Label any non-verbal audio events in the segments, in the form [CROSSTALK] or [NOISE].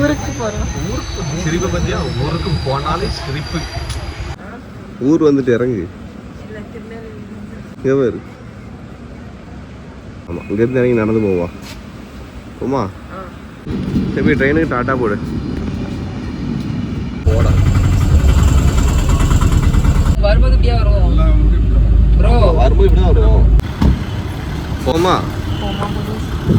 ஊருக்கு போகிறோம் சிரிப்பு பத்தியா? ஊருக்கு போனாலே சிரிப்பு. ஊர் வந்துட்டு இறங்கு. எங்கே பாரு. ஆமாம் இங்கேருந்து இறங்கி நடந்து போவா போமா? சரி ட்ரெயினுக்கு டாட்டா போடு. போடா. வரும்போது இப்படியே வருவோம். ப்ரோ வரும்போது இப்படி தான் வருவோம். போமா?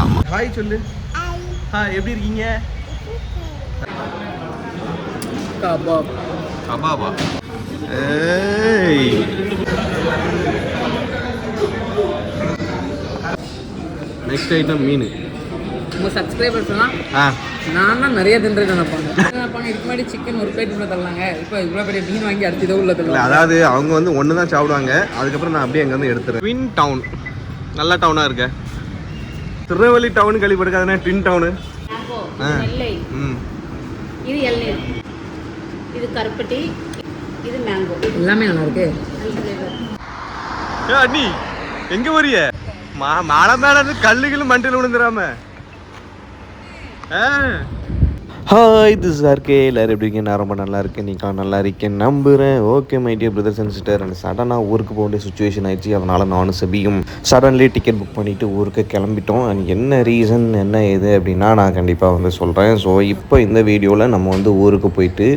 ஆமாம் ஹாய் சொல்லு. ஹாய் எப்படி இருக்கீங்க? கபாப் கபாபா ஏய் நெக்ஸ்ட் ஐட்டம் மீன் உங்கள் சப்ஸ்கிரைபர்ஸ்லாம் ஆ. நான் தான் நிறைய தின்றது நினைப்பாங்க நினைப்பாங்க இதுக்கு முன்னாடி சிக்கன் ஒரு பிளேட் உள்ள தரலாங்க இப்போ இவ்வளோ பெரிய மீன் வாங்கி அடுத்ததோ உள்ள இல்லை தரலாம் அதாவது அவங்க வந்து ஒன்று தான் சாப்பிடுவாங்க. அதுக்கப்புறம் நான் அப்படியே அங்கேருந்து எடுத்துறேன். ட்வின் டவுன் நல்ல டவுனாக இருக்க. திருநெல்வேலி டவுன் கேள்விப்பட்டிருக்காதுன்னா ட்வின் டவுனு ஆ. நெல்லை. ம். இது இளநீர் இது கருப்பட்டி இது மேங்கோ எல்லாமே நல்லா இருக்கு ஏ அண்ணி எங்கே வரிய? மா மழை மேலே இருந்து கல்லுகளும் மண்டியில் விழுந்துடாம ஆ. ஹாய் திஸ் ஆர்கே எல்லோரும் எப்படி இருக்கீங்க? நான் ரொம்ப நல்லா இருக்கேன். நீக்கா நல்லா இருக்கேன் நம்புகிறேன் okay my dear brothers and sister எனக்கு சடனாக ஊருக்கு போக வேண்டிய சுச்சுவேஷன் ஆயிடுச்சு. அதனால் நானும் சபியும். சடன்லி டிக்கெட் புக் பண்ணிவிட்டு ஊருக்கு கிளம்பிட்டோம். அண்ட் என்ன ரீசன் என்ன ஏது அப்படின்னா நான் கண்டிப்பாக வந்து சொல்கிறேன் ஸோ இப்போ இந்த வீடியோவில் நம்ம வந்து ஊருக்கு போயிட்டு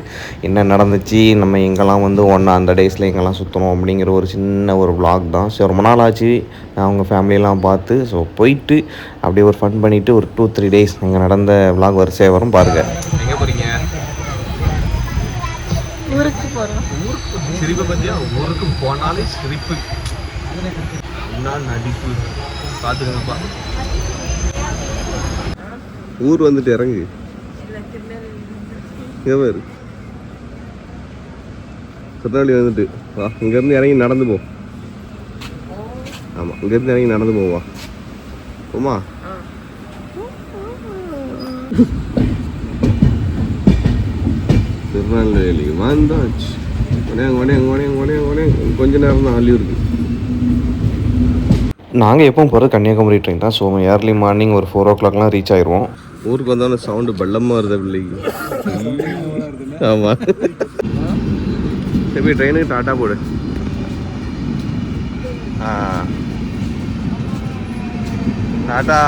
என்ன நடந்துச்சு? நம்ம எங்கெல்லாம் வந்து ஒன்றா அந்த டேஸில் எங்கெல்லாம் சுற்றணும் அப்படிங்கிற ஒரு சின்ன ஒரு விளாக் தான். ஸோ ரொம்ப நாள் ஆச்சு. நான் அவங்க ஃபேமிலியெல்லாம் பார்த்து ஸோ போயிட்டு அப்படியே ஒரு ஃபன் பண்ணிவிட்டு ஒரு டூ த்ரீ டேஸ் அங்கே நடந்த vlog வரிசையாக வரும் பாருங்கள் எங்க போறீங்க? ஊருக்கு போகிறோம் ஊருக்கு? சிரிப்பு பத்தியா? ஊருக்கு போனாலே சிரிப்பு என்ன நடிப்பு. பாத்துக்கங்கப்பா. ஊர் வந்துட்டு இறங்கு. பாரு. திருநெல்வேலி வந்துட்டு. வா இங்கேருந்து இறங்கி நடந்து போ. ஆமாம் இங்கேருந்து இறங்கி நடந்து போவா போமா திருநெல்வேலி வந்தாச்சு. உடனே உடனே உடனே உடனே உடனே கொஞ்ச நேரம் தான் அள்ளியூருக்கு நாங்கள் எப்பவும் போகிறது கன்னியாகுமரி ட்ரெயின் தான். ஸோ ஏர்லி மார்னிங் ஒரு ஃபோர் ஓ கிளாக்லாம் ரீச் ஆயிடுவோம் ஊருக்கு வந்தாலும் சவுண்டு பள்ளமாக வருது பிள்ளைக்கு ஆமாம் சரி ட்ரெயினுக்கு டாட்டா போடு. ஆ. டாட்டா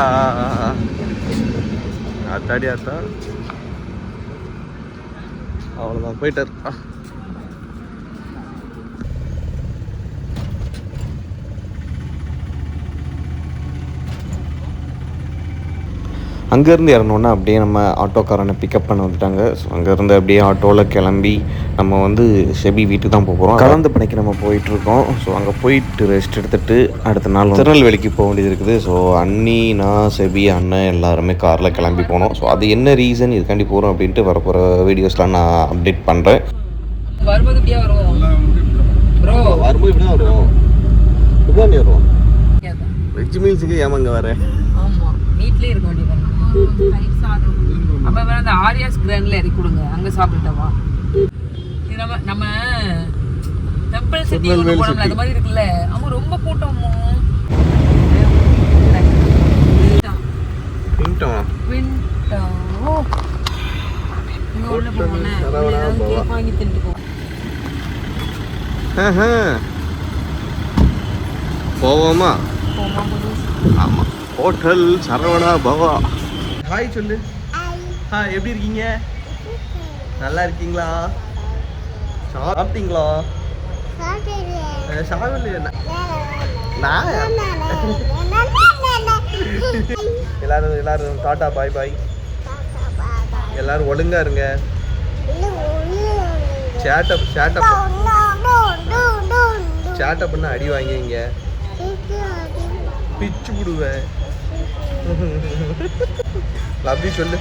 அத்தாடி அத்தா அவ்வளோதான் போயிட்டார் ஆ. அங்கேருந்து இறங்கினோன்னா அப்படியே நம்ம ஆட்டோக்காரனை பிக்கப் பண்ண வந்துட்டாங்க. ஸோ அங்கேருந்து அப்படியே ஆட்டோவில் கிளம்பி நம்ம வந்து ஷெபி வீட்டுக்கு தான் போக போகிறோம் கலந்து பணிக்கு நம்ம போயிட்டுருக்கோம். ஸோ அங்கே போயிட்டு ரெஸ்ட் எடுத்துட்டு அடுத்த நாள் திருநெல்வேலிக்கு போக வேண்டியது இருக்குது ஸோ அண்ணி நான் செபி அண்ணன் எல்லாருமே காரில் கிளம்பி போனோம். ஸோ அது என்ன ரீசன் இதுக்காண்டி போகிறோம் அப்படின்ட்டு வரப்போகிற வீடியோஸ்லாம் நான் அப்டேட் பண்ணுறேன் வரும்போது இப்படியே வருவோம். ப்ரோ வரும்போது இப்படி தான் வருவோம். இப்படி வருவோம் வெஜ் மீல்ஸுக்கு ஏமாங்க வரேன் ஆமாம் வீட்லேயே இருக்க வேண்டியது தயிர் சாதம். அப்போ வேணா அந்த ஆரியாஸ் கிராண்ட்ல இறக்கி கொடுங்க. அங்கே சாப்பிட்டுட்டவா இது நம்ம நம்ம டெம்பிள் சிட்டி ஒன்று போனோம்ல அது மாதிரி இருக்குல்ல. ஆமாம் ரொம்ப கூட்டமோ. போவோமா? ஆமாம் ஹோட்டல் சரவணா பவா. ஹாய் சொல்லு. ஹாய் எப்படி இருக்கீங்க? நல்லா இருக்கீங்களா சாப்பிட்டீங்களா? அஹ், சாப்பிடலையே. நான். [LAUGHS] எல்லாரும் எல்லாரும் டாட்டா பாய் பாய். எல்லாரும் ஒழுங்கா இருங்க. சேட்டப் சேட்டப் சேட்டப் பண்ண அடி வாங்கிங்க பிச்சு விடுவேன் [LAUGHS] லவ் யூ சொல்லு.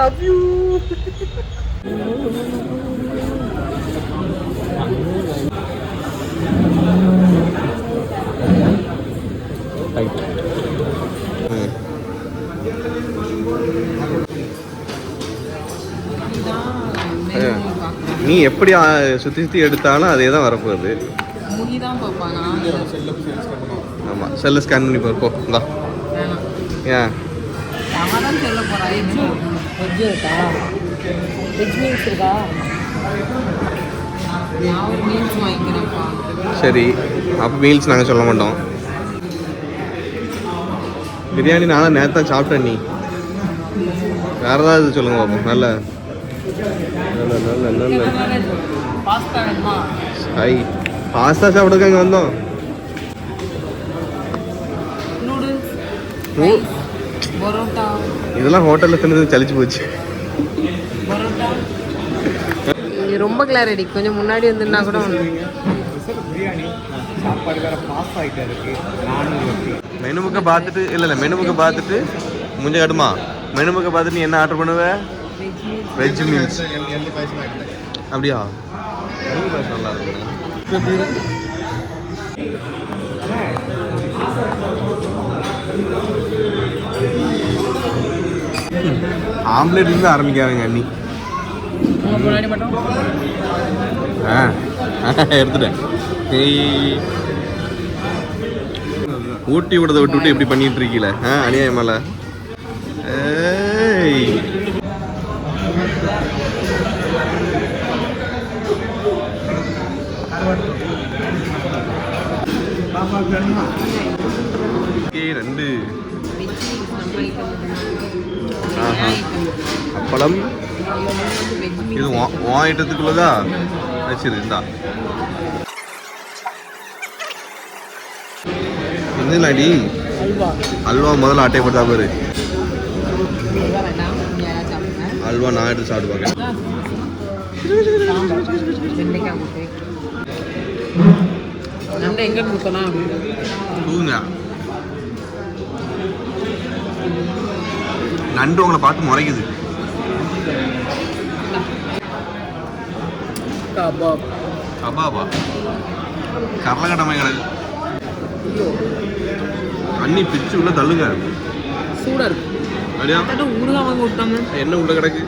லவ் யூ நீ எப்படி சுத்தி சுத்தி எடுத்தாலும் அதே தான் வரப்போகுது. தான் ஆமாம் செல்லு ஸ்கேன் பண்ணி பாரு, போ இந்தா வேணாம் ஏன் சரி. அப்போ மீல்ஸ் நாங்கள் சொல்ல மாட்டோம். பிரியாணி நான் நேற்று தான் சாப்பிட்டேன் நீ. வேற ஏதாவது சொல்லுங்க பாப்போம். நல்ல. நல்ல நல்ல நல்ல. பாஸ்தா சாப்பிடுறதுக்கு இங்கே வந்தோம்? இதெல்லாம் ஹோட்டலில் தின்னு சலிச்சு போச்சு. பரோட்டா. ரொம்ப கிளாரிட்டி கொஞ்சம் முன்னாடி வந்துன்னா கூட மெனு புக்கை பார்த்துட்டு இல்லை இல்லை மெனு புக்கை பார்த்துட்டு முஞ்ச கட்டுமா? மெனு புக்கை பார்த்துட்டு நீ என்ன ஆர்டர் பண்ணுவ? வெஜ் மீல்ஸ் அப்படியா? நல்லா இருக்கும் [LAUGHS] ஆம்லேட் இருந்து ஆரம்பிக்காதீங்க அண்ணி. ஆ எடுத்துட்டேன். ஊட்டி விடுறத விட்டு விட்டு இப்படி பண்ணிட்டு இருக்கீல? ஆ அநியாயமால. ரெண்டு. அப்பளம். இது ஐட்டத்துக்குள்ளதா? வச்சிரு இந்தா. என்னடி? அல்வா முதல்ல அட்டை போட்டா பாரு. அல்வா நான் எடுத்து சாப்பிட்டு எங்கே கொடுக்கலாம் நண்டு உங்களை பார்த்து முறைக்குது. கபாப். அப்பாப்பா கரலக்கடமை கிடக்கு அண்ணி பிச்சு உள்ள தள்ளுங்க. சூடாக இருக்கு. அப்படியா? ஊறுகாய் வாங்க விட்டாங்க. என்ன உள்ள கிடக்கு?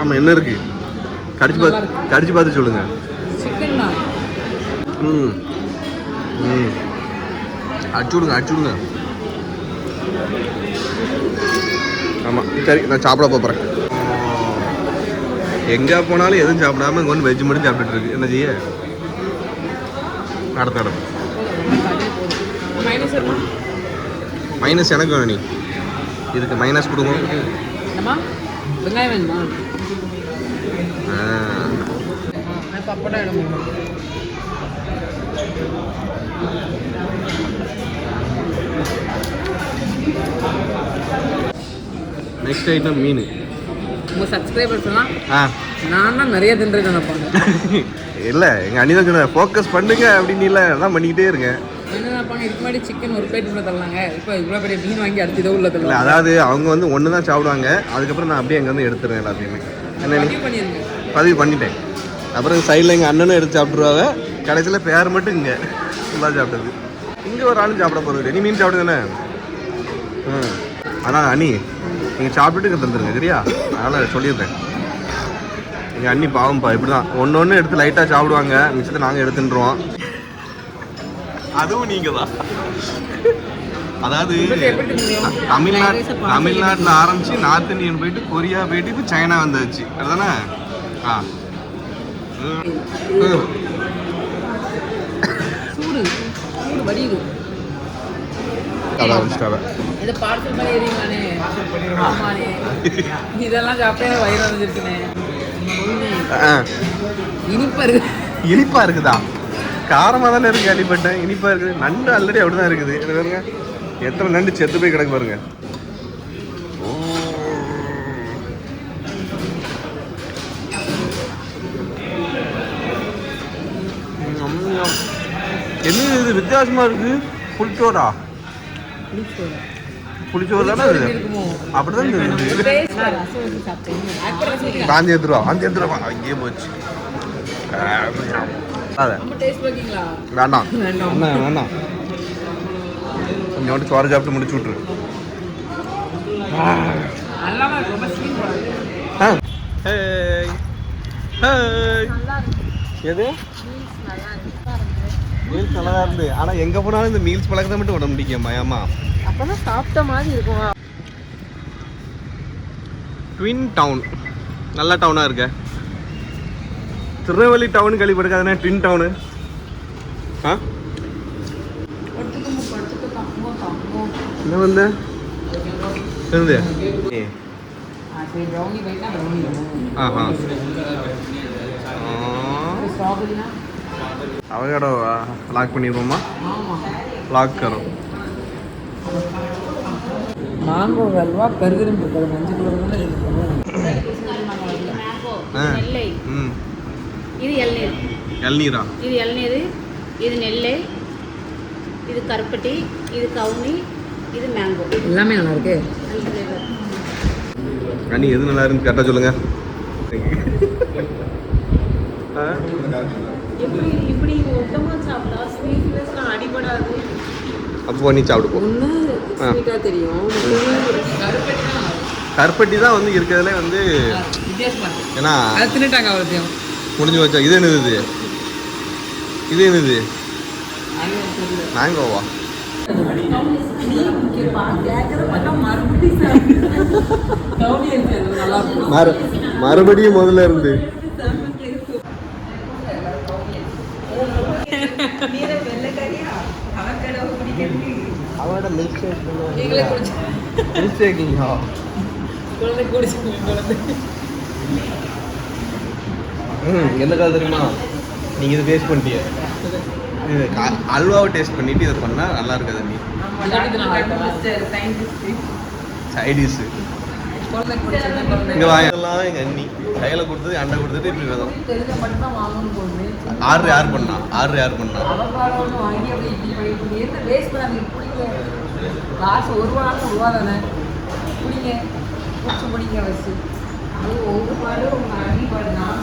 ஆமா என்ன இருக்கு? கடிச்சு பார்த்து கடிச்சு பார்த்து சொல்லுங்க. சிக்கன் ம் ம் அடிச்சு விடுங்க அடிச்சு விடுங்க ஆமாம் சரி நான் சாப்பிட போகிறேன் எங்கே போனாலும் எதுவும் சாப்பிடாம இங்கே வந்து வெஜ் மட்டும் சாப்பிட்டுட்டு இருக்கு. என்ன செய்ய? அடுத்த இடம் மைனஸ் எனக்கு வேணும் நீ. இதுக்கு மைனஸ் கொடுங்க. என்னம்மா வெங்காயம் வேணுமா ஆ. நான் பப்படா இடம் நெக்ஸ்ட் ஐட்டம் மீன். உங்கள் சப்ஸ்கிரைபர்ஸ் எல்லாம் ஆ. நான் தான் நிறைய தின்று நினைப்பாங்க இல்லை எங்கள் சொன்னேன் ஃபோக்கஸ் பண்ணுங்க அப்படின்னு இல்லை அதான் பண்ணிக்கிட்டே இருங்க என்ன நினைப்பாங்க இதுக்கு முன்னாடி சிக்கன் ஒரு பிளேட் உள்ள தரலாங்க இப்போ இவ்வளோ பெரிய மீன் வாங்கி அடுத்து இதை உள்ள இல்லை தரலாம் அதாவது அவங்க வந்து ஒன்று தான் சாப்பிடுவாங்க. அதுக்கப்புறம் நான் அப்படியே அங்கேருந்து எடுத்துருவேன் எல்லாத்தையுமே. என்ன நீ? பதிவு பண்ணிருங்க. பதிவு பண்ணிட்டேன். அப்புறம் சைடில் எங்கள் அண்ணனும் எடுத்து சாப்பிட்ருவாங்க கடைசியில் பேர் மட்டும் இங்கே. ஃபுல்லாக சாப்பிட்டது. இங்கே ஒரு ஆளும் சாப்பிட போகிறது நீ மீன் சாப்பிடுதானே ஆனால் அண்ணி நீங்கள் சாப்பிட்டுட்டு தந்துருங்க சரியா? அதனால் சொல்லிடுறேன். எங்கள் அண்ணி பாவம்ப்பா இப்படி தான் ஒன்று ஒன்று எடுத்து லைட்டாக சாப்பிடுவாங்க. மிச்சத்தை நாங்கள் எடுத்துட்டுருவோம் அதுவும் நீங்கள் தான் அதாவது தமிழ்நாடு தமிழ்நாட்டில் ஆரம்பிச்சு நார்த் இந்தியன் போயிட்டு கொரியா போயிட்டு இப்போ சைனா வந்தாச்சு. அதுதானே ஆ. சூடு. சூடு. வடியுது. இதை பார்சல் பண்ணி எறியுமானே ஆமாண்ணே இதெல்லாம் சாப்பிட்டே வயிறு வந்துருச்சுனே ஆ. இனிப்பா இருக்கு. இனிப்பா இருக்குதா? காரமாக தானே இருக்கு கேள்விப்பட்டேன் இனிப்பா இருக்குது. நண்டு ஆல்ரெடி அப்படி தான் இருக்குது. இது பாருங்க. எத்தனை நண்டு செத்து போய் கிடக்கு பாருங்க. ஓ. என்ன இது வித்தியாசமா இருக்கு? புளிச்சோரா புளிச்சோறு தானே இருக்குமோ? அப்படிதான் காந்தி எடுத்துருவா காந்தி எடுத்துருவா அங்கேயே போச்சு. அத நம்ம டேஸ்ட் பார்க்கீங்களா வேண்டாம். வேண்டாம். வேண்டாம். கொஞ்சோண்டு சோறு சாப்பிட்டு முடிச்சு விட்ரு எது? மீல்ஸ் நல்லா இருந்து. ஆனா எங்க போனாலும் இந்த மீல்ஸ் பழக்கத்தை மட்டும் விட முடியும் பயமா? அப்பதான் சாப்பிட்ட மாதிரி இருக்கும்? ட்வின் டவுன் நல்ல டவுனா இருக்க. திருநெல்வேலி டவுன் கேள்விப்பட்டிருக்காதுன்னா ட்வின் டவுனு ஆ? என்ன வந்த? இருந்து ஆஹா. அவகடோ லாக் பண்ணிடுவோமா லாக் கரும் மாங்கோ அல்வா கருகருன்னு இருக்கிறது மஞ்சள் கலர். நெல்லை. இது இளநீர். இளநீரா? இது இளநீர் இது நெல்லை இது கருப்பட்டி இது கவுனி இது மேங்கோ எல்லாமே நல்லா இருக்கு. அண்ணி எது நல்லா இருந்து கரெக்டாக சொல்லுங்க. ஆ? எப்படி இப்படி மொத்தமாக சாப்பிட்டா ஸ்வீட்னஸ்லாம் அடிபடாது. அப்போ நீ சாப்பிடு போ ஒன்று ஆ. ஸ்வீட்டாக தெரியும். கருப்பட்டி தான் வந்து இருக்கிறதுல வந்து ஏன்னா முடிஞ்சு வச்சா இது என்னது இது? இது என்னது? மேங்கோவா மறுபடியும் முதல்ல இருந்து. அவனோட மில்க் ஷேக் குடிச்சு. மில்க் ஷேக்கிங்கா குழந்தை குழந்தை. ம் என்ன கால் தெரியுமா? நீங்கள் இது டேஸ்ட் பண்ணிட்டிய. இது கா- அல்வாவை டேஸ்ட் பண்ணிட்டு இதை பண்ணால் நல்லா இருக்காது நீ. சைடிஷு இங்கே வாங்கலாம் எங்கள் அண்ணி. கையில் கொடுத்தது அண்டை கொடுத்துட்டு இப்படி விதம் ஆர்டர் யார் பண்ணா? ஆர்டர் யார் பண்ணா? காசு ஒரு ஒரு ரூபா தானே? பிடிங்க. பிடிச்சி பிடிங்க வச்சு அது ஒரு பாடு உங்க அண்ணி பாடு நான்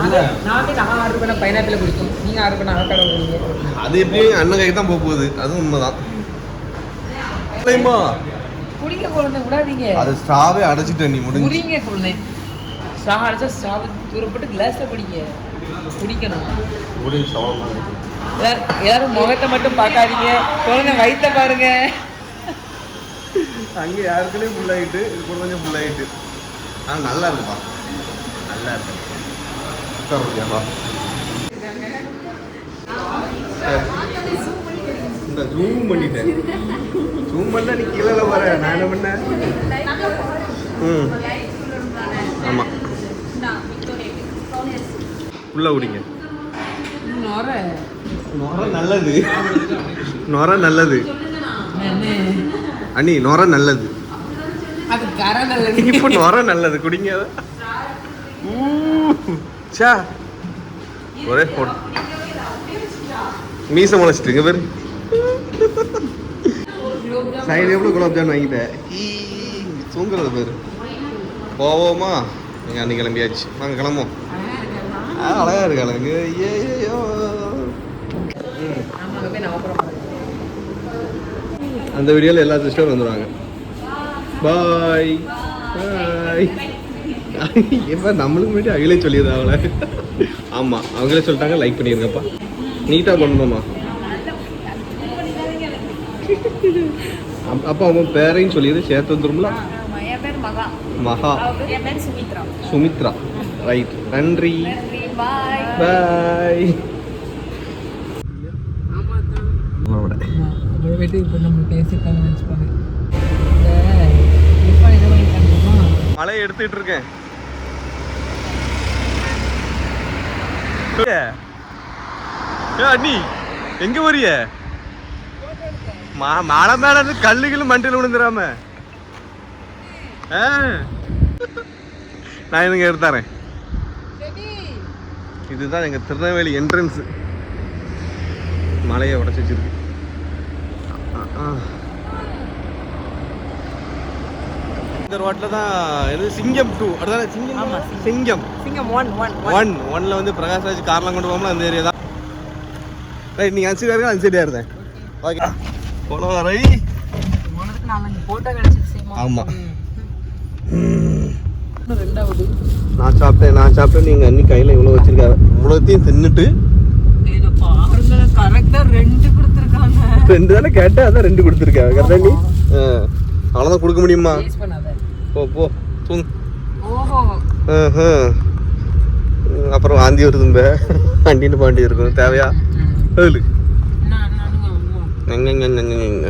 இல்ல. நான் நான் ஆர்டர் பண்ண பைனாப்பிள் பிடிக்கும் நீங்க ஆர்டர் பண்ண அவகாடோ பிடிங்க அது எப்படியும் அண்ணன் கைக்கு தான் போக போகுது. அதுவும் உண்மைதான். குடிங்க குழந்தை விடாதீங்க. அது ஸ்ட்ராவே அடைச்சிட்ட நீ முடிஞ்சு. குடிங்க குழந்தை. ஸ்ட்ரா அடிச்சா ஸ்ட்ரா தூரப்பட்டு கிளாஸில் குடிங்க. குடிக்கணும். முடிஞ்சு சவால் எல்லாரும் எல்லாரும் முகத்தை மட்டும் பார்க்காதீங்க. குழந்தை வயித்த பாருங்க. அங்கே யாருக்குமே ஃபுல் ஆகிட்டு இது கொஞ்சம் ஃபுல் ஆகிட்டு ஆனால் நல்லா இருக்குப்பா. நல்லா இருக்கு. இந்த ஜூம் பண்ணிட்டேன். ஜூம் பண்ணா நீ கீழே வர நான் என்ன? பண்ணேன் ம். ஆமாம் உள்ள விடுங்க நுர. நொர நல்லது. நொர நல்லது. அண்ணி நொர நல்லது. அது கரை நல்லது. இப்போ நொர நல்லது குடிங்க. ச்சா. ஒரே போட் மீச முளைச்சிட்டுங்க பேர் சைடு எவ்வளோ குலாப் ஜான் வாங்கிட்டேன்? ஈ, தூங்குறது பேர். போவோமா? நீங்கள் அன்னைக்கு கிளம்பியாச்சு. நாங்கள் கிளம்போம் அழகாக அழகா இருக்காளுங்க. ஐயோ அந்த வீடியோவில் எல்லா சிஸ்டரும் வந்துடுவாங்க பாய். பாய். எப்போ நம்மளுக்கு முன்னாடி அவங்களே சொல்லிடுறாங்க அவளை? ஆமாம் அவங்களே சொல்லிட்டாங்க லைக் பண்ணிடுங்கப்பா நீட்டாக பண்ணணுமா? அப்போ அவன் பேரையும் சொல்லிடு சேர்த்து வந்துரும்ல என் பேர் மகா. மகா. என் பேர் சுமித்ரா. சுமித்ரா. ரைட் நன்றி. பாய் பாய் மழை எடுத்துட்டு இருக்கேன். ஏ அண்ணி எங்க வரிய? மழை மேல இருந்து கல்லுகளும் மண்டியில் விழுந்துடாம. நான் எனக்கு எடுத்தாரேன் இதுதான் எங்க திருநெல்வேலி என்ட்ரன்ஸ் மலையை உடச்சி வச்சிருக்கு. இந்த ரோட்ல தான் இது சிங்கம் டூ அதுதானே சிங்கம் சிங்கம். சிங்கம். ஒன் ஒன் ஒன் ஒன்ல வந்து பிரகாஷ் ராஜ் கார்லாம் கொண்டு போகலாம் அந்த ஏரியா தான். ரைட் நீங்க அஞ்சு இருந்தேன் ஓகே போல ரை உனக்கு நாலஞ்சு ஃபோட்டோ கிடச்சிச்சு ஆமா. ரெண்டாவது. நான் சாப்பிட்டேன் நான் சாப்பிட்டேன் நீங்க அன்னி கையில இவ்வளவு வச்சிருக்காரு. இவ்வளோத்தையும் தின்னுட்டு. ரெண்டு கொடுத்துருக்காங்க. ரெண்டு தானே கேட்டேன் அதான் ரெண்டு கொடுத்துருக்கேன் கரெக்டா நீ அவ்வளோதான் கொடுக்க முடியுமா? போ போ தூங்கு. ஓஹோ. ஆஹா. அப்புறம் வாந்தி வருதும்ப வண்டின்னு பாண்டி இருக்கும் தேவையா? ஏழு நான் நான் எங்க எங்க எங்க எங்க